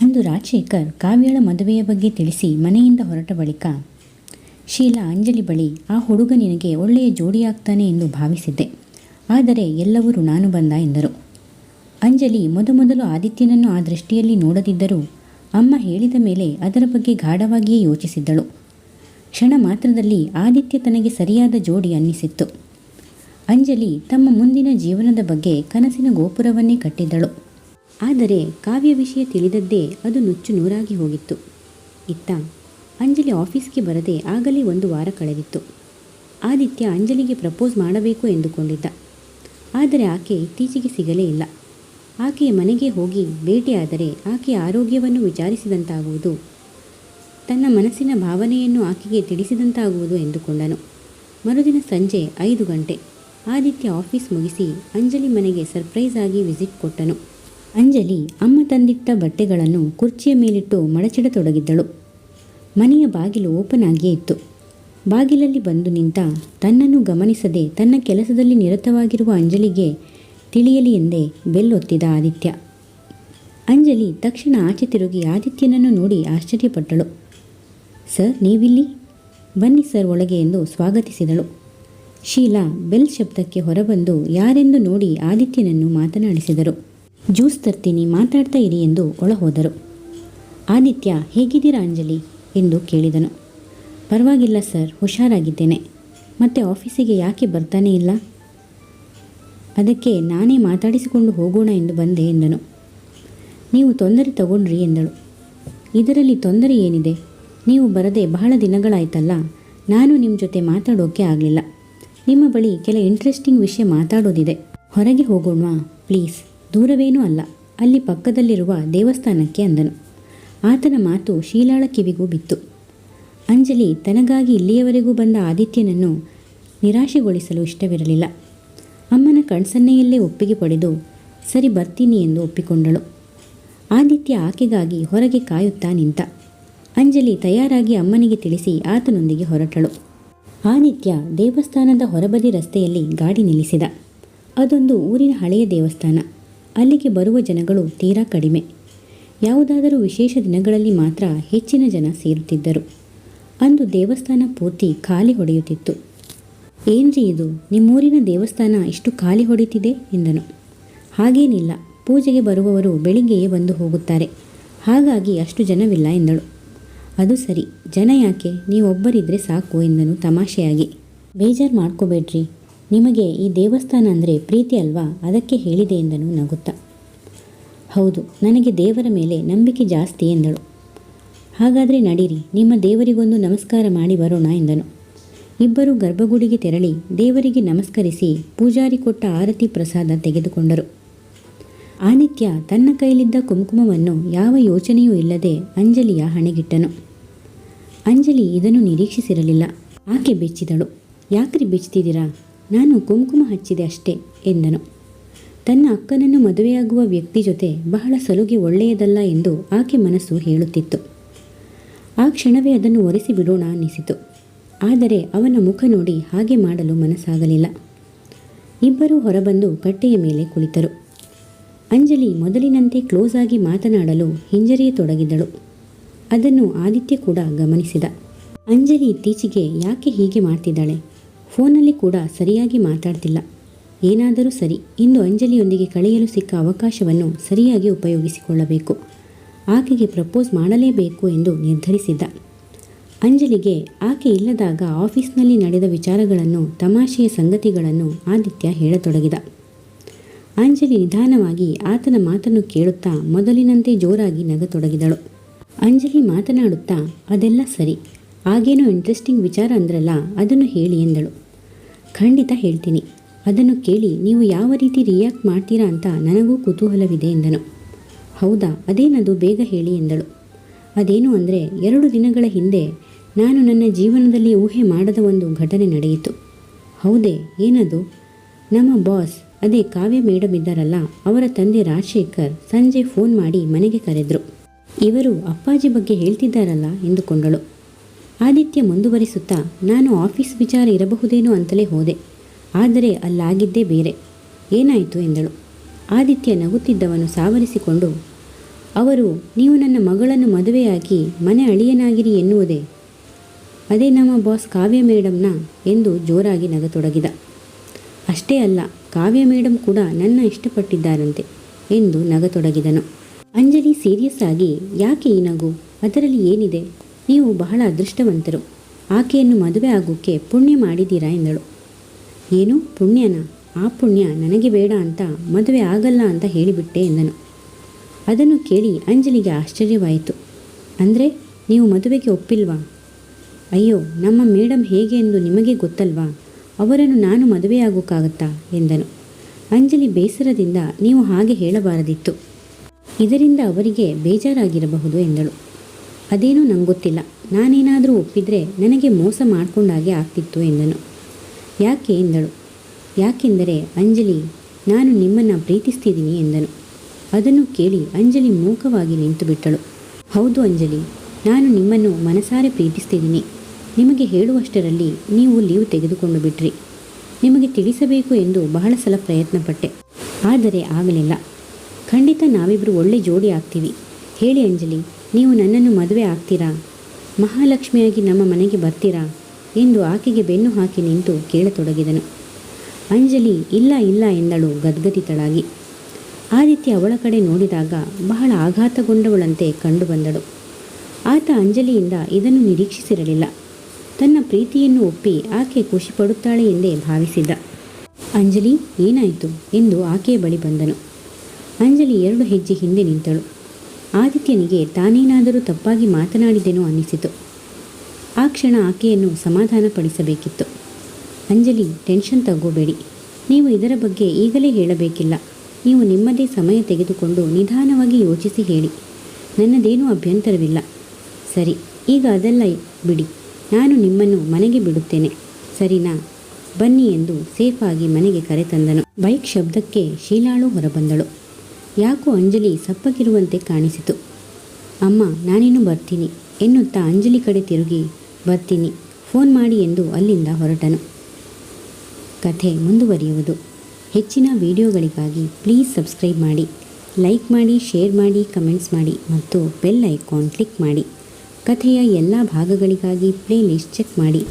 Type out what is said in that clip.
ಅಂದು ರಾಜಶೇಖರ್ ಕಾವ್ಯಳ ಮದುವೆಯ ಬಗ್ಗೆ ತಿಳಿಸಿ ಮನೆಯಿಂದ ಹೊರಟ ಬಳಿಕ, ಶೀಲಾ, ಅಂಜಲಿ ಬಳಿ ಆ ಹುಡುಗ ನಿನಗೆ ಒಳ್ಳೆಯ ಜೋಡಿಯಾಗ್ತಾನೆ ಎಂದು ಭಾವಿಸಿದ್ದೆ. ಆದರೆ ಎಲ್ಲವೂ ಬಂದ ಎಂದರು. ಅಂಜಲಿ ಮೊದಮೊದಲು ಆದಿತ್ಯನನ್ನು ಆ ದೃಷ್ಟಿಯಲ್ಲಿ ನೋಡದಿದ್ದರೂ ಅಮ್ಮ ಹೇಳಿದ ಮೇಲೆ ಅದರ ಬಗ್ಗೆ ಗಾಢವಾಗಿಯೇ ಯೋಚಿಸಿದ್ದಳು. ಕ್ಷಣ ಮಾತ್ರದಲ್ಲಿ ಆದಿತ್ಯ ತನಗೆ ಸರಿಯಾದ ಜೋಡಿ ಅನ್ನಿಸಿತ್ತು. ಅಂಜಲಿ ತಮ್ಮ ಮುಂದಿನ ಜೀವನದ ಬಗ್ಗೆ ಕನಸಿನ ಗೋಪುರವನ್ನೇ ಕಟ್ಟಿದ್ದಳು. ಆದರೆ ಕಾವ್ಯ ವಿಷಯ ತಿಳಿದದ್ದೇ ಅದು ನುಚ್ಚು ನೂರಾಗಿ ಹೋಗಿತ್ತು. ಇತ್ತ ಅಂಜಲಿ ಆಫೀಸ್ಗೆ ಬರದೆ ಆಗಲೇ ಒಂದು ವಾರ ಕಳೆದಿತ್ತು. ಆದಿತ್ಯ ಅಂಜಲಿಗೆ ಪ್ರಪೋಸ್ ಮಾಡಬೇಕು ಎಂದುಕೊಂಡಿದ್ದ. ಆದರೆ ಆಕೆ ಇತ್ತೀಚೆಗೆ ಸಿಗಲೇ ಇಲ್ಲ. ಆಕೆಯ ಮನೆಗೆ ಹೋಗಿ ಭೇಟಿಯಾದರೆ ಆಕೆಯ ಆರೋಗ್ಯವನ್ನು ವಿಚಾರಿಸಿದಂತಾಗುವುದು, ತನ್ನ ಮನಸ್ಸಿನ ಭಾವನೆಯನ್ನು ಆಕೆಗೆ ತಿಳಿಸಿದಂತಾಗುವುದು ಎಂದುಕೊಂಡನು. ಮರುದಿನ ಸಂಜೆ ಐದು ಗಂಟೆ ಆದಿತ್ಯ ಆಫೀಸ್ ಮುಗಿಸಿ ಅಂಜಲಿ ಮನೆಗೆ ಸರ್ಪ್ರೈಸ್ ಆಗಿ ವಿಸಿಟ್ ಕೊಟ್ಟನು. ಅಂಜಲಿ ಅಮ್ಮ ತಂದಿಟ್ಟ ಬಟ್ಟೆಗಳನ್ನು ಕುರ್ಚಿಯ ಮೇಲಿಟ್ಟು ಮಡಚಿಡತೊಡಗಿದ್ದಳು. ಮನೆಯ ಬಾಗಿಲು ಓಪನ್ ಆಗಿಯೇ ಇತ್ತು. ಬಾಗಿಲಲ್ಲಿ ಬಂದು ನಿಂತ ತನ್ನನ್ನು ಗಮನಿಸದೆ ತನ್ನ ಕೆಲಸದಲ್ಲಿ ನಿರತವಾಗಿರುವ ಅಂಜಲಿಗೆ ತಿಳಿಯಲಿ ಎಂದೇ ಬೆಲ್ಲೊತ್ತಿದ ಆದಿತ್ಯ. ಅಂಜಲಿ ತಕ್ಷಣ ಆಚೆ ತಿರುಗಿ ಆದಿತ್ಯನನ್ನು ನೋಡಿ ಆಶ್ಚರ್ಯಪಟ್ಟಳು. ಸರ್, ನೀವಿಲ್ಲಿ? ಬನ್ನಿ ಸರ್ ಒಳಗೆ ಎಂದು ಸ್ವಾಗತಿಸಿದಳು. ಶೀಲಾ ಬೆಲ್ ಶಬ್ದಕ್ಕೆ ಹೊರಬಂದು ಯಾರೆಂದು ನೋಡಿ ಆದಿತ್ಯನನ್ನು ಮಾತನಾಡಿಸಿದರು. ಜ್ಯೂಸ್ ತರ್ತೀನಿ, ಮಾತಾಡ್ತಾ ಇರಿ ಎಂದು ಒಳಹೋದರು. ಆದಿತ್ಯ, ಹೇಗಿದ್ದೀರಾ ಅಂಜಲಿ? ಎಂದು ಕೇಳಿದನು. ಪರವಾಗಿಲ್ಲ ಸರ್, ಹುಷಾರಾಗಿದ್ದೇನೆ. ಮತ್ತೆ ಆಫೀಸಿಗೆ ಯಾಕೆ ಬರ್ತಾನೇ ಇಲ್ಲ? ಅದಕ್ಕೆ ನಾನೇ ಮಾತಾಡಿಸಿಕೊಂಡು ಹೋಗೋಣ ಎಂದು ಬಂದೆ, ಎಂದನು. ನೀವು ತೊಂದರೆ ತಗೊಂಡ್ರಿ, ಎಂದಳು. ಇದರಲ್ಲಿ ತೊಂದರೆ ಏನಿದೆ? ನೀವು ಬರದೆ ಬಹಳ ದಿನಗಳಾಯ್ತಲ್ಲ, ನಾನು ನಿಮ್ಮ ಜೊತೆ ಮಾತಾಡೋಕೆ ಆಗಲಿಲ್ಲ. ನಿಮ್ಮ ಬಳಿ ಕೆಲ ಇಂಟ್ರೆಸ್ಟಿಂಗ್ ವಿಷಯ ಮಾತಾಡೋದಿದೆ. ಹೊರಗೆ ಹೋಗೋಣವಾ, ಪ್ಲೀಸ್? ದೂರವೇನೂ ಅಲ್ಲ. ಅಲ್ಲಿ ಪಕ್ಕದಲ್ಲಿರುವ ದೇವಸ್ಥಾನಕ್ಕೆ ಅಂದನು. ಆತನ ಮಾತು ಶೀಲಾಳ ಕಿವಿಗೂ ಬಿತ್ತು. ಅಂಜಲಿ ತನಗಾಗಿ ಇಲ್ಲಿಯವರೆಗೂ ಬಂದ ಆದಿತ್ಯನನ್ನು ನಿರಾಶೆಗೊಳಿಸಲು ಇಷ್ಟವಿರಲಿಲ್ಲ. ಅಮ್ಮನ ಕಣ್ಸನ್ನೆಯಲ್ಲೇ ಒಪ್ಪಿಗೆ ಪಡೆದು, ಸರಿ ಬರ್ತೀನಿ ಎಂದು ಒಪ್ಪಿಕೊಂಡಳು. ಆದಿತ್ಯ ಆಕೆಗಾಗಿ ಹೊರಗೆ ಕಾಯುತ್ತಾ ನಿಂತ. ಅಂಜಲಿ ತಯಾರಾಗಿ ಅಮ್ಮನಿಗೆ ತಿಳಿಸಿ ಆತನೊಂದಿಗೆ ಹೊರಟಳು. ಆದಿತ್ಯ ದೇವಸ್ಥಾನದ ಹೊರಬದಿ ರಸ್ತೆಯಲ್ಲಿ ಗಾಡಿ ನಿಲ್ಲಿಸಿದ. ಅದೊಂದು ಊರಿನ ಹಳೆಯ ದೇವಸ್ಥಾನ. ಅಲ್ಲಿಗೆ ಬರುವ ಜನಗಳು ತೀರಾ ಕಡಿಮೆ. ಯಾವುದಾದರೂ ವಿಶೇಷ ದಿನಗಳಲ್ಲಿ ಮಾತ್ರ ಹೆಚ್ಚಿನ ಜನ ಸೇರುತ್ತಿದ್ದರು. ಅಂದು ದೇವಸ್ಥಾನ ಪೂರ್ತಿ ಖಾಲಿ ಹೊಡೆಯುತ್ತಿತ್ತು. ಏನ್ರಿ ಇದು? ನಿಮ್ಮೂರಿನ ದೇವಸ್ಥಾನ ಇಷ್ಟು ಖಾಲಿ ಹೊಡಿತಿದೆ ಎಂದನು. ಹಾಗೇನಿಲ್ಲ. ಪೂಜೆಗೆ ಬರುವವರು ಬೆಳಿಗ್ಗೆಯೇ ಬಂದು ಹೋಗುತ್ತಾರೆ. ಹಾಗಾಗಿ ಅಷ್ಟು ಜನವಿಲ್ಲ ಎಂದಳು. ಅದು ಸರಿ. ಜನ ಯಾಕೆ? ನೀವೊಬ್ಬರಿದ್ರೆ ಸಾಕು ಎಂದನು ತಮಾಷೆಯಾಗಿ. ಬೇಜಾರು ಮಾಡ್ಕೋಬೇಡ್ರಿ. ನಿಮಗೆ ಈ ದೇವಸ್ಥಾನ ಅಂದರೆ ಪ್ರೀತಿ ಅಲ್ವಾ? ಅದಕ್ಕೆ ಹೇಳಿದೆ ಎಂದನು ನಗುತ್ತಾ. ಹೌದು, ನನಗೆ ದೇವರ ಮೇಲೆ ನಂಬಿಕೆ ಜಾಸ್ತಿ ಎಂದಳು. ಹಾಗಾದರೆ ನಡೀರಿ, ನಿಮ್ಮ ದೇವರಿಗೊಂದು ನಮಸ್ಕಾರ ಮಾಡಿ ಬರೋಣ ಎಂದನು. ಇಬ್ಬರು ಗರ್ಭಗುಡಿಗೆ ತೆರಳಿ ದೇವರಿಗೆ ನಮಸ್ಕರಿಸಿ ಪೂಜಾರಿ ಕೊಟ್ಟ ಆರತಿ ಪ್ರಸಾದ ತೆಗೆದುಕೊಂಡರು. ಆನಿತ್ಯ ತನ್ನ ಕೈಲಿದ್ದ ಕುಂಕುಮವನ್ನು ಯಾವ ಯೋಚನೆಯೂ ಇಲ್ಲದೆ ಅಂಜಲಿಯ ಹಣೆಗಿಟ್ಟನು. ಅಂಜಲಿ ಇದನ್ನು ನಿರೀಕ್ಷಿಸಿರಲಿಲ್ಲ. ಆಕೆ ಬೆಚ್ಚಿದಳು. ಯಾಕ್ರಿ ಬೆಚ್ತಿದ್ದೀರಾ? ನಾನು ಕುಂಕುಮ ಹಚ್ಚಿದೆ ಅಷ್ಟೇ ಎಂದನು. ತನ್ನ ಅಕ್ಕನನ್ನು ಮದುವೆಯಾಗುವ ವ್ಯಕ್ತಿ ಜೊತೆ ಬಹಳ ಸಲುಗೆ ಒಳ್ಳೆಯದಲ್ಲ ಎಂದು ಆಕೆ ಮನಸ್ಸು ಹೇಳುತ್ತಿತ್ತು. ಆ ಕ್ಷಣವೇ ಅದನ್ನು ಒರೆಸಿ ಬಿಡೋಣ ಅನ್ನಿಸಿತು. ಆದರೆ ಅವನ ಮುಖ ನೋಡಿ ಹಾಗೆ ಮಾಡಲು ಮನಸ್ಸಾಗಲಿಲ್ಲ. ಇಬ್ಬರೂ ಹೊರಬಂದು ಕಟ್ಟೆಯ ಮೇಲೆ ಕುಳಿತರು. ಅಂಜಲಿ ಮೊದಲಿನಂತೆ ಕ್ಲೋಸ್ ಆಗಿ ಮಾತನಾಡಲು ಹಿಂಜರಿಯತೊಡಗಿದಳು ಅದನ್ನು ಆದಿತ್ಯ ಕೂಡ ಗಮನಿಸಿದ. ಅಂಜಲಿ ಇತ್ತೀಚೆಗೆ ಯಾಕೆ ಹೀಗೆ ಮಾಡ್ತಿದ್ದಾಳೆ? ಫೋನಲ್ಲಿ ಕೂಡ ಸರಿಯಾಗಿ ಮಾತಾಡ್ತಿಲ್ಲ. ಏನಾದರೂ ಸರಿ, ಇಂದು ಅಂಜಲಿಯೊಂದಿಗೆ ಕಳೆಯಲು ಸಿಕ್ಕ ಅವಕಾಶವನ್ನು ಸರಿಯಾಗಿ ಉಪಯೋಗಿಸಿಕೊಳ್ಳಬೇಕು. ಆಕೆಗೆ ಪ್ರಪೋಸ್ ಮಾಡಲೇಬೇಕು ಎಂದು ನಿರ್ಧರಿಸಿದ್ದ. ಅಂಜಲಿಗೆ ಆಕೆ ಇಲ್ಲದಾಗ ಆಫೀಸ್ನಲ್ಲಿ ನಡೆದ ವಿಚಾರಗಳನ್ನು, ತಮಾಷೆಯ ಸಂಗತಿಗಳನ್ನು ಆದಿತ್ಯ ಹೇಳತೊಡಗಿದ. ಅಂಜಲಿ ನಿಧಾನವಾಗಿ ಆತನ ಮಾತನ್ನು ಕೇಳುತ್ತಾ ಮೊದಲಿನಂತೆ ಜೋರಾಗಿ ನಗತೊಡಗಿದಳು. ಅಂಜಲಿ ಮಾತನಾಡುತ್ತಾ, ಅದೆಲ್ಲ ಸರಿ. ಆಗೇನೋ ಇಂಟ್ರೆಸ್ಟಿಂಗ್ ವಿಚಾರ ಅಂದ್ರಲ್ಲ, ಅದನ್ನು ಹೇಳಿ ಎಂದಳು. ಖಂಡಿತ ಹೇಳ್ತೀನಿ. ಅದನ್ನು ಕೇಳಿ ನೀವು ಯಾವ ರೀತಿ ರಿಯಾಕ್ಟ್ ಮಾಡ್ತೀರಾ ಅಂತ ನನಗೂ ಕುತೂಹಲವಿದೆ ಎಂದನು. ಹೌದಾ, ಅದೇನದು ಬೇಗ ಹೇಳಿ ಎಂದಳು. ಅದೇನು ಅಂದರೆ, ಎರಡು ದಿನಗಳ ಹಿಂದೆ ನಾನು ನನ್ನ ಜೀವನದಲ್ಲಿ ಊಹೆ ಮಾಡದ ಒಂದು ಘಟನೆ ನಡೆಯಿತು. ಹೌದೇ, ಏನದು? ನಮ್ಮ ಬಾಸ್ ಅದೇ ಕಾವ್ಯ ಮೇಡಮ್ ಇದ್ದಾರಲ್ಲ, ಅವರ ತಂದೆ ರಾಜಶೇಖರ್ ಸಂಜೆ ಫೋನ್ ಮಾಡಿ ಮನೆಗೆ ಕರೆದ್ರು. ಇವರು ಅಪ್ಪಾಜಿ ಬಗ್ಗೆ ಹೇಳ್ತಿದ್ದಾರಲ್ಲ ಎಂದುಕೊಂಡಳು. ಆದಿತ್ಯ ಮುಂದುವರಿಸುತ್ತಾ, ನಾನು ಆಫೀಸ್ ವಿಚಾರ ಇರಬಹುದೇನೋ ಅಂತಲೇ ಹೋದೆ, ಆದರೆ ಅಲ್ಲಾಗಿದ್ದೇ ಬೇರೆ. ಏನಾಯಿತು? ಎಂದಳು. ಆದಿತ್ಯ ನಗುತ್ತಿದ್ದವನು ಸಾವರಿಸಿಕೊಂಡು, ಅವರು, ನೀವು ನನ್ನ ಮಗಳನ್ನು ಮದುವೆಯಾಗಿ ಮನೆ ಅಳಿಯನಾಗಿರಿ ಎನ್ನುವುದೇ? ಅದೇ ನಮ್ಮ ಬಾಸ್ ಕಾವ್ಯ ಮೇಡಮ್ನ? ಎಂದು ಜೋರಾಗಿ ನಗತೊಡಗಿದ. ಅಷ್ಟೇ ಅಲ್ಲ, ಕಾವ್ಯ ಮೇಡಮ್ ಕೂಡ ನನ್ನ ಇಷ್ಟಪಟ್ಟಿದ್ದಾರಂತೆ, ಎಂದು ನಗತೊಡಗಿದನು. ಅಂಜಲಿ ಸೀರಿಯಸ್ ಆಗಿ, ಯಾಕೆ ಈ ನಗು? ಅದರಲ್ಲಿ ಏನಿದೆ? ನೀವು ಬಹಳ ಅದೃಷ್ಟವಂತರು. ಆಕೆಯನ್ನು ಮದುವೆ ಆಗೋಕ್ಕೆ ಪುಣ್ಯ ಮಾಡಿದ್ದೀರಾ ಎಂದಳು. ಏನು, ಪುಣ್ಯನ? ಆ ಪುಣ್ಯ ನನಗೆ ಬೇಡ ಅಂತ ಮದುವೆ ಆಗಲ್ಲ ಅಂತ ಹೇಳಿಬಿಟ್ಟೆ ಎಂದನು. ಅದನ್ನು ಕೇಳಿ ಅಂಜಲಿಗೆ ಆಶ್ಚರ್ಯವಾಯಿತು. ಅಂದರೆ, ನೀವು ಮದುವೆಗೆ ಒಪ್ಪಿಲ್ವಾ? ಅಯ್ಯೋ, ನಮ್ಮ ಮೇಡಮ್ ಹೇಗೆ ಎಂದು ನಿಮಗೆ ಗೊತ್ತಲ್ವಾ? ಅವರನ್ನು ನಾನು ಮದುವೆಯಾಗೋಕ್ಕಾಗತ್ತಾ ಎಂದನು. ಅಂಜಲಿ ಬೇಸರದಿಂದ ನೀವು ಹಾಗೆ ಹೇಳಬಾರದಿತ್ತು. ಇದರಿಂದ ಅವರಿಗೆ ಬೇಜಾರಾಗಿರಬಹುದು ಎಂದಳು. ಅದೇನೋ ನಂಗೊತ್ತಿಲ್ಲ. ನಾನೇನಾದರೂ ಒಪ್ಪಿದರೆ ನನಗೆ ಮೋಸ ಮಾಡಿಕೊಂಡಾಗೆ ಆಗ್ತಿತ್ತು ಎಂದನು. ಯಾಕೆ ಎಂದಳು? ಯಾಕೆಂದರೆ ಅಂಜಲಿ, ನಾನು ನಿಮ್ಮನ್ನು ಪ್ರೀತಿಸ್ತಿದ್ದೀನಿ ಎಂದನು. ಅದನ್ನು ಕೇಳಿ ಅಂಜಲಿ ಮೂಕವಾಗಿ ನಿಂತು ಬಿಟ್ಟಳು. ಹೌದು ಅಂಜಲಿ, ನಾನು ನಿಮ್ಮನ್ನು ಮನಸಾರೆ ಪ್ರೀತಿಸ್ತಿದ್ದೀನಿ. ನಿಮಗೆ ಹೇಳುವಷ್ಟರಲ್ಲಿ ನೀವು ಲೀವ್ ತೆಗೆದುಕೊಂಡು ಬಿಟ್ರಿ. ನಿಮಗೆ ತಿಳಿಸಬೇಕು ಎಂದು ಬಹಳ ಸಲ ಪ್ರಯತ್ನಪಟ್ಟೆ. ಆದರೆ ಆಗಲಿಲ್ಲ. ಖಂಡಿತ ನಾವಿಬ್ಬರು ಒಳ್ಳೆ ಜೋಡಿ ಆಗ್ತೀವಿ. ಹೇಳಿ ಅಂಜಲಿ ನೀವು ನನ್ನನ್ನು ಮದುವೆ ಆಗ್ತೀರಾ? ಮಹಾಲಕ್ಷ್ಮಿಯಾಗಿ ನಮ್ಮ ಮನೆಗೆ ಬರ್ತೀರಾ? ಎಂದು ಆಕೆಗೆ ಬೆನ್ನು ಹಾಕಿ ನಿಂತು ಕೇಳತೊಡಗಿದನು. ಅಂಜಲಿ, ಇಲ್ಲ ಇಲ್ಲ ಎಂದಳು ಗದ್ಗದಿತಳಾಗಿ. ಆದಿತ್ಯ ಅವಳ ಕಡೆ ನೋಡಿದಾಗ ಬಹಳ ಆಘಾತಗೊಂಡವಳಂತೆ ಕಂಡುಬಂದಳು. ಆತ ಅಂಜಲಿಯಿಂದ ಇದನ್ನು ನಿರೀಕ್ಷಿಸಿರಲಿಲ್ಲ. ತನ್ನ ಪ್ರೀತಿಯನ್ನು ಒಪ್ಪಿ ಆಕೆ ಖುಷಿಪಡುತ್ತಾಳೆ ಎಂದೇ ಭಾವಿಸಿದ್ದ. ಅಂಜಲಿ, ಏನಾಯಿತು? ಎಂದು ಆಕೆಯ ಬಳಿ ಬಂದನು. ಅಂಜಲಿ ಎರಡು ಹೆಜ್ಜೆ ಹಿಂದೆ ನಿಂತಳು. ಆದಿತ್ಯನಿಗೆ ತಾನೇನಾದರೂ ತಪ್ಪಾಗಿ ಮಾತನಾಡಿದೆನೋ ಅನ್ನಿಸಿತು. ಆ ಕ್ಷಣ ಆಕೆಯನ್ನು ಸಮಾಧಾನಪಡಿಸಬೇಕಿತ್ತು. ಅಂಜಲಿ, ಟೆನ್ಷನ್ ತಗೋಬೇಡಿ. ನೀವು ಇದರ ಬಗ್ಗೆ ಈಗಲೇ ಹೇಳಬೇಕಿಲ್ಲ. ನೀವು ನಿಮ್ಮದೇ ಸಮಯ ತೆಗೆದುಕೊಂಡು ನಿಧಾನವಾಗಿ ಯೋಚಿಸಿ ಹೇಳಿ. ನನ್ನದೇನೂ ಅಭ್ಯಂತರವಿಲ್ಲ. ಸರಿ, ಈಗ ಅದೆಲ್ಲ ಬಿಡಿ. ನಾನು ನಿಮ್ಮನ್ನು ಮನೆಗೆ ಬಿಡುತ್ತೇನೆ. ಸರಿನಾ? ಬನ್ನಿ ಎಂದು ಸೇಫಾಗಿ ಮನೆಗೆ ಕರೆತಂದನು. ಬೈಕ್ ಶಬ್ದಕ್ಕೆ ಶೀಲಾಳು ಹೊರಬಂದಳು. ಯಾಕೋ ಅಂಜಲಿ ಸಪ್ಪಗಿರುವಂತೆ ಕಾಣಿಸಿತು. ಅಮ್ಮ, ನಾನಿನ್ನು ಬರ್ತೀನಿ. ಎನ್ನುತ್ತಾ ಅಂಜಲಿ ಕಡೆ ತಿರುಗಿ, ಬರ್ತೀನಿ, ಫೋನ್ ಮಾಡಿ ಎಂದು ಅಲ್ಲಿಂದ ಹೊರಟನು. ಕಥೆ ಮುಂದುವರಿಯುವುದು. ಹೆಚ್ಚಿನ ವಿಡಿಯೋಗಳಿಗಾಗಿ ಪ್ಲೀಸ್ ಸಬ್ಸ್ಕ್ರೈಬ್ ಮಾಡಿ, ಲೈಕ್ ಮಾಡಿ, ಶೇರ್ ಮಾಡಿ, ಕಮೆಂಟ್ಸ್ ಮಾಡಿ ಮತ್ತು ಬೆಲ್ ಐಕಾನ್ ಕ್ಲಿಕ್ ಮಾಡಿ. ಕಥೆಯ ಎಲ್ಲ ಭಾಗಗಳಿಗಾಗಿ ಪ್ಲೇಲಿಸ್ಟ್ ಚೆಕ್ ಮಾಡಿ.